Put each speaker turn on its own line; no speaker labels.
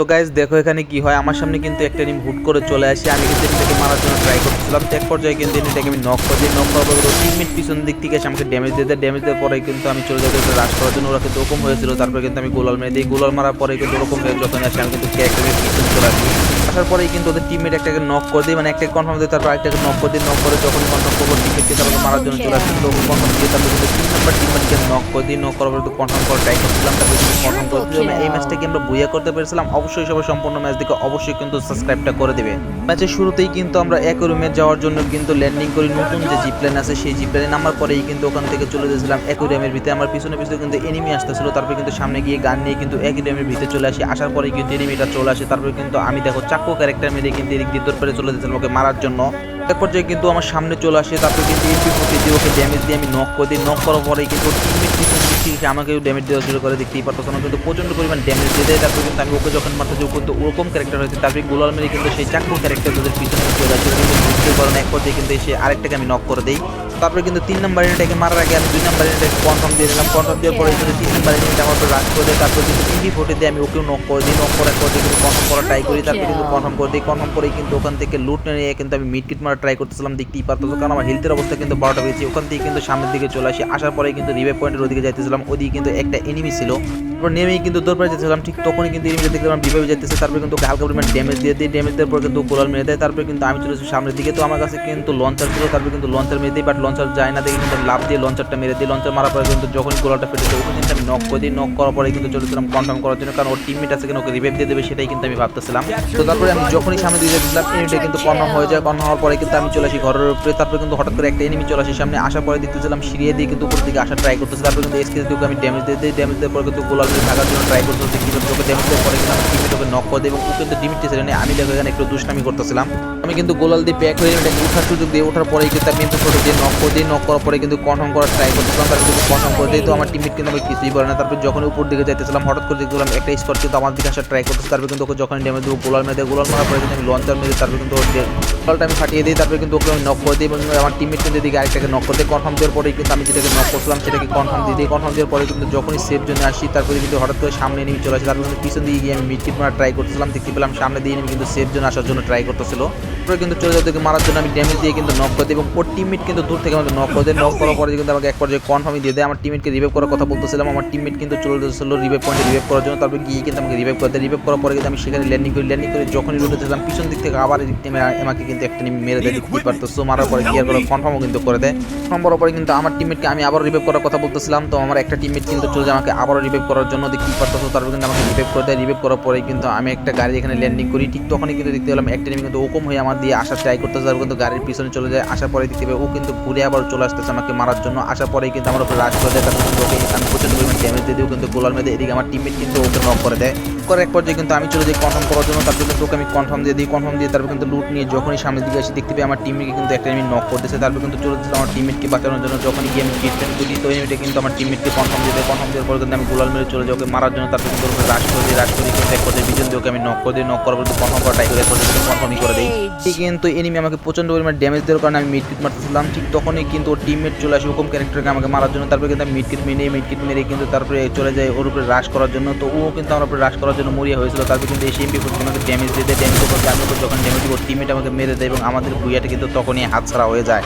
তো গাইজ দেখো এখানে কি হয়? আমার সামনে কিন্তু একটা এনিমি হুট করে চলে আসে। আমি কিন্তু এটাকে মারার জন্য ট্রাই করছিলাম এক পর্যায়ে কিন্তু এটাকে আমি নক করে দিই। নক করার পর টিমমেট পিছন দিক থেকে এসে আমাকে ড্যামেজ দিয়ে দেয়। ড্যামেজ দেওয়ার পরে কিন্তু আমি চলে যাই রাশ করার জন্য। ওরা কিন্তু ওরকম হয়েছিল। তারপরে কিন্তু আমি গোলাল মেরে দিই। গোলাল মারার পরে কিন্তু ওরকম হয়ে যখন আসে, আমি কিন্তু ক্যারেক্টারের পিছনে চলে আসি। আসার পরেই কিন্তু ওদের টিমমেট একটাকে নক করে দিই। মানে একটাকে কনফার্ম দিয়ে তারপর আরেকটাকে নক করে দিই। নক করে যখন কনফার্ম করব মারার জন্য চলে আসি তো কনফার্ম দিয়ে তারপরে কিন্তু তিন নাম্বার টিমমেটকে নক করে দিই নক করার পরে তো কনফার্ম করার ট্রাই করছিলাম তারপরে কিন্তু কনফার্ম করে দিলাম এই ম্যাচটাকে আমরা বুইয়া করতে পেরেছিলাম। অবশ্যই সবাই সম্পূর্ণ ম্যাচ দেখে অবশ্যই কিন্তু সাবস্ক্রাইবটা করে দেবে। ম্যাচের শুরুতেই কিন্তু আমরা এক রুমে যাওয়ার জন্য কিন্তু ল্যান্ডিং করি। নতুন যে জিপ্লেন আছে সেই জিপ্লেনে নামার পরেই কিন্তু ওখান থেকে চলে যাচ্ছিলাম অ্যাকোরিয়ামের ভিতরে। আমার পিছনে পিছনে কিন্তু এনিমি আসতেছিল। তারপরে কিন্তু সামনে গিয়ে গান নিয়ে কিন্তু অ্যাকোরিয়ামের ভিতরে চলে আসি। আসার পরেই কিন্তু এনিমিটা চলে আসে। তারপরে কিন্তু আমি দেখো চাকু ক্যারেক্টার মেরে কিন্তু এদিক দিয়ে দৌড় পেরে চলে যাচ্ছিলাম ওকে মারার জন্য। এক পর্যায়ে কিন্তু আমার সামনে চলে আসে, তারপরে কিন্তু এমপি ফুটে দিয়ে ওকে ড্যামেজ দিয়ে আমি নক করে দিই। নক করার পরে কিন্তু আমাকেও ড্যামেজ দেওয়া শুরু করে, দেখতেই পারতো না। কিন্তু প্রচণ্ড পরিমাণ ড্যামেজ দিয়ে দেয়, তারপরে কিন্তু আমি ওকে যখন মারতে যাব কিন্তু ওরকম ক্যারেক্টার হয়েছে তারপরে গোলাল মেরে কিন্তু সেই চাকরি ক্যারেক্টার তাদের পিছনে চলে আসে। কিন্তু বুঝতে পারেন এক পর্যায়ে কিন্তু এসে আরেকটাকে আমি নক করে দিই। তারপরে কিন্তু তিন নাম্বার ইউনিটটাকে মারার আগে আমি দুই নাম্বার ইউনিটটাকে কনফার্ম দিয়ে দিলাম। কনফার্ম দেওয়ার পরে কিন্তু তিন নাম্বার ইউনিট আমার রাশ করে দেয়। তারপরে কিন্তু টিভি ফোটে দিয়ে আমি ওকেও নক করে দিই। নক করার পর কিন্তু কনফার্ম করা ট্রাই করি। তারপরে কিন্তু কনফার্ম করে দিই। কনফার্ম করেই কিন্তু ওখান থেকে লুট নিয়ে কিন্তু আমি মিড কিট মারা ট্রাই করতেছিলাম। দেখতেই পারতো কারণ আমার হেলথের অবস্থা কিন্তু বারোটা পেয়েছি ওখান থেকে কিন্তু সামনের দিকে চলে আসি। আসার পরে কিন্তু রিভাইভ পয়েন্টের ওদিকে যাইতেছিলাম। ওদিকে কিন্তু একটা এনিমি ছিল। তারপর নেমেই কিন্তু দৌড় পাড়ে যেতেছিলাম ঠিক তখনই কিন্তু এনিমিটা দেখলাম বিভাবে যাইতেছে, তারপরে কিন্তু হালকা পরিমাণ ড্যামেজ দিয়ে দিই ড্যামেজ দেওয়ার পর কিন্তু গোলাল মেরে দেয়, তারপরে কিন্তু আমি চলে এসেছি সামনের দিকে। তো আমার কাছে কিন্তু লঞ্চার ছিল, তারপরে কিন্তু লঞ্চার মেরে দিই বাট লঞ্চার যায় না দেখে কিন্তু লাভ দিয়ে লঞ্চারটা মেরে দিই। লঞ্চার মারার পরে কিন্তু যখন গোলালটা ফেটেছে ওকে কিন্তু আমি নক করে দিই। নক করার পরে কিন্তু চলেছিলাম কনফার্ম করার জন্য, কারণ ওর টিমমেট আছে কিনা ওকে রিভাইভ দিয়ে দেবে, সেটাই কিন্তু আমি ভাবতেছিলাম। তো তারপরে আমি যখনই সামনে দিয়ে যাচ্ছিলাম এনিমিটা কিন্তু কনফার্ম হয়ে যায়। কনফার্ম হওয়ার পরে কিন্তু আমি চলে আসি ঘরের উপরে, তারপর কিন্তু হঠাৎ করে একটা এনিমি চলে আসি সামনে, আসার পরে দেখতেছিলাম সিঁড়িয়ে দিয়ে কিন্তু উপর দিকে আসা ট্রাই করতেছে। তারপরে কিন্তু এসকে দিকে আমি ড্যামেজ দিয়ে দিই ড্যামেজ দেওয়ার পরে কিন্তু গোলাল দিয়ে থাকার জন্য ট্রাই করতেছে কিন্তু ওকে ড্যামেজ দেওয়ার পরে কিন্তু আমি টিমমেট ওকে নক করে দেবো। ও কিন্তু ডিমিটটি ছিল না আমি দেখো এখানে একটু দুষ্টামি করতেছিলাম। আমি কিন্তু গোলাল দিয়ে প্যাক হয়ে এটাকে উঠার সুযোগ দিয়ে ওঠার পরে কিন্তু আমি কিন্তু ছোটো দিয়ে নক করে দিয়ে নক করার পরে কিন্তু কনফার্ম করার ট্রাই করতেছিলাম তারপর কিন্তু কনফার্ম করে দিই, তো আমার টিমমেট কিন্তু আমি কিছুই বলে না। তারপর যখন উপর দিকে যাইতেছিলাম, হঠাৎ করে দেখলাম একটা স্কট কিন্তু আমার দিকে আসার ট্রাই করতেছে, তারপর কিন্তু ওকে যখন ড্যামেজ দেবো, গোলাল মেরে দেয় গোলাল মারার পরে কিন্তু আমি লঞ্চার মেরে তারপর কিন্তু গোলালটা আমি ফাটিয়ে দিই, তারপরে কিন্তু ওকে আমি নক করে দিই, এবং আমার টিমমেট কিন্তু এদিকে আরেকটাকে নক করতে কনফার্ম দেওয়ার পরেই কিন্তু আমি যেটাকে নক করছিলাম, সেটাকে কনফার্ম দিয়ে দিই। কনফার্ম দেওয়ার পরে কিন্তু যখনই সেফ জন্য আসি, তারপরে কিন্তু হঠাৎ করে সামনে নিয়ে চলে আসি। তারপর কিন্তু পিছন দিয়ে গিয়ে আমি মিডকিট মারা ট্রাই করতেছিলাম, দেখতে পেলাম সামনে দিয়ে নেমে কিন্তু সেফ জন্য আসার জন্য ট্রাই করতেছিল। তারপরে কিন্তু চলে যাওয়ার দিকে মারার জন্য আমি ড্যামেজ দিয়ে কিন্তু নক করে দিই এবং ওর টিমমেট কিন্তু দূর থেকে আমাকে নক করে দেয়। নক করার পরে কিন্তু আমাকে এক পর্যায়ে কনফার্মই দিয়ে দেয়। আমার টিমমেটকে রিভাইভ করার কথা বলতেছিলাম। আমার টিমমেট কিন্তু চলে যাচ্ছিল রিভাইভ পয়েন্টে রিভাইভ করার জন্য। তারপরে গিয়ে কিন্তু আমাকে রিভাইভ দেয়। রিভাইভ করার পরে কিন্তু আমি সেখানে ল্যান্ডিং করি ল্যান্ডিং করে যখনই রুটে যেতাম পিছন দিক থেকে আবার আমাকে কিন্তু একটা মেরে দেয়। দেখতে পারতো সো মারার পরে গিয়ার করে কনফার্মও কিন্তু করে দেয়। কনফার্ম করার পরে কিন্তু আমার টিমমেটকে আমি আবার রিভাইভ করার কথা বলতেছিলাম। তো আমার একটা টিমমেট কিন্তু চলে যায়, আমাকে আবারও রিভাইভ করার জন্য দেখতে পারতো তারপর কিন্তু আমাকে রিভাইভ করে দেয়। রিভাইভ করার পরে কিন্তু আমি একটা গাড়ি এখানে ল্যান্ডিং করি। ঠিক তখনই কিন্তু দেখতে পেলাম একটা নিয়ে কিন্তু ওকম হয়ে আমার দিয়ে আসার ট্রাই করতেছে, তারপর কিন্তু গাড়ির পিছনে চলে যায়। আসার পরে দেখতে ও কিন্তু ঘুরে আবার চলে আসতেছে আমাকে মারার জন্য। আসার পরেই কিন্তু আমার উপর রাশ করে দেয়, তারপর কিন্তু ওকে আমি প্রচণ্ড পরিমাণ ড্যামেজ দিয়ে দিও কিন্তু গোলার মেয়েদের এদিকে আমার টিমমেট কিন্তু ওকে নক করে দেয়। করে এক পর্যায়ে কিন্তু আমি চলে যাই কনফার্ম করার জন্য। তারপর কিন্তু ওকে আমি কনফার্ম দিয়ে দিই কনফার্ম দিয়ে তারপর কিন্তু লুট নিয়ে যখনই সামনের দিকে আসি, দেখতে পাই আমার টিমমেটকে কিন্তু একটা আমি নক করতেছে তারপর কিন্তু চলে যাচ্ছিল আমার টিমমেটকে বাঁচানোর জন্য। যখনই গিয়ে আমি ট্রিটমেন্ট তো কিন্তু আমার টিমমেটকে কনফার্ম দিয়ে দেয়। কনফার্ম দেওয়ার পরে কিন্তু আমি গোলাল মেরে চলে যাই ওকে মারার জন্য তারপর কিন্তু ওকে রাশ করে দিই রাশ করে কিন্তু এক পর্যায়ে বিজন দিয়ে ওকে আমি নক করে দিই নক করার কনফার্ম করা ট্রাই করে কনফার্মই করে দিই ঠিক কিন্তু এনিমি আমাকে প্রচণ্ড পরিমাণ ড্যামেজ দেওয়ার কারণে আমি মিড কিট মারতেছিলাম। ঠিক তখনই কিন্তু ওর টিমমেট চলে আসে, ওরকম ক্যারেক্টারকে আমাকে মারার জন্য। তারপরে কিন্তু আমি মিড কিট মেরে মিড কিট মেরে কিন্তু তারপরে চলে যায় ওর উপরে রাশ করার জন্য। তো ও কিন্তু আমার উপরে রাশ করার জন্য মরিয়া হয়েছিল। তারপরে কিন্তু এই সিএমপি ফুটকে আমাকে ড্যামেজ দিয়ে দেয় ড্যামেজ পর আমি যখন ড্যামেজ দিব টিমমেট আমাকে মেরে দেয় এবং আমাদের ভুইয়াটা কিন্তু তখনই হাতছাড়া হয়ে যায়।